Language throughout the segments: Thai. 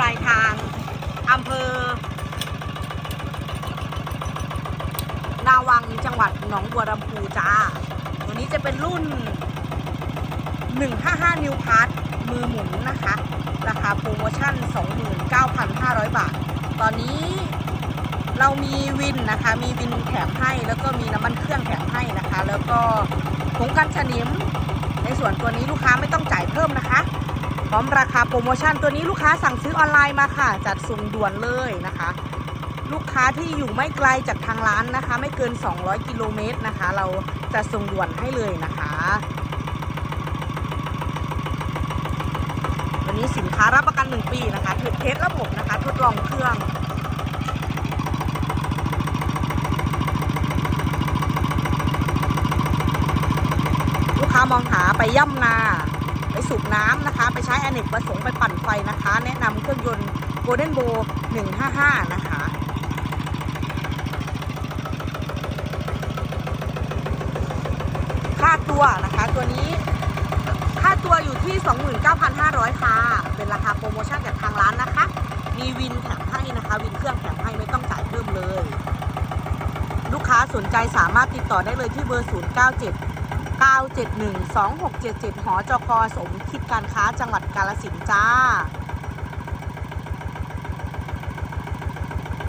ปลายทางอำเภอ นาวังจังหวัดหนองบัวลำพูจ้า ตัวนี้จะเป็นรุ่น 155 นิวพาร์ทมือหมุนนะคะ ราคาโปรโมชั่น 29,500 บาท ตอนนี้เรามีวินนะคะ มีวินแถมให้แล้วก็มีน้ำมันเครื่องแถมให้นะคะ แล้วก็ผงกันฉนิม ในส่วนตัวนี้ลูกค้า พร้อมราคาโปรโมชั่นตัวนี้ลูกค้าสั่งซื้อออนไลน์มาค่ะ จัดส่งด่วนเลยนะคะ ลูกค้าที่อยู่ไม่ไกลจากทางร้านนะคะ ไม่เกิน 200 กิโลเมตรนะคะ เราจะส่งด่วนให้เลยนะคะวันนี้สินค้ารับประกัน 1 ปีนะคะถือเทสระบบนะคะ ทดลองเครื่องลูกค้ามองหาไปย่ำนา สูบน้ำนะคะ ไปใช้อเนกประสงค์ไปปั่นไฟนะคะ แนะนำเครื่องยนต์ Golden Bow 155 นะคะค่าตัวนะคะตัวนี้ค่าตัวอยู่ที่ 29,500 ค่ะ เป็นราคาโปรโมชั่นจากทางร้านนะคะ มีวินแถมให้นะคะ วินเครื่องแถมให้ไม่ต้องจ่ายเพิ่มเลย ลูกค้าสนใจสามารถติดต่อได้เลยที่เบอร์ 097 971 2677 หอจกสมคิดการค้าจังหวัดกาลสินจ้า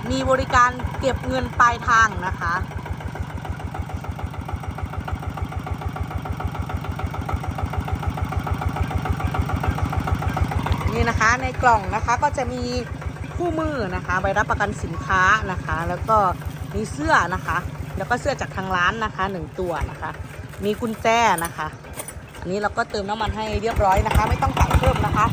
มีบริการเก็บเงินปลายทางนะคะ นี่นะคะในกล่องนะคะก็จะมีคู่มือนะคะใบรับประกันสินค้านะคะ แล้วก็มีเสื้อนะคะ แล้วก็เสื้อจากทางร้านนะคะหนึ่งตัวนะคะ มีกุญแจนะคะ อันนี้เราก็เติมน้ำมันให้เรียบร้อยนะคะ ไม่ต้องใส่เพิ่มนะคะ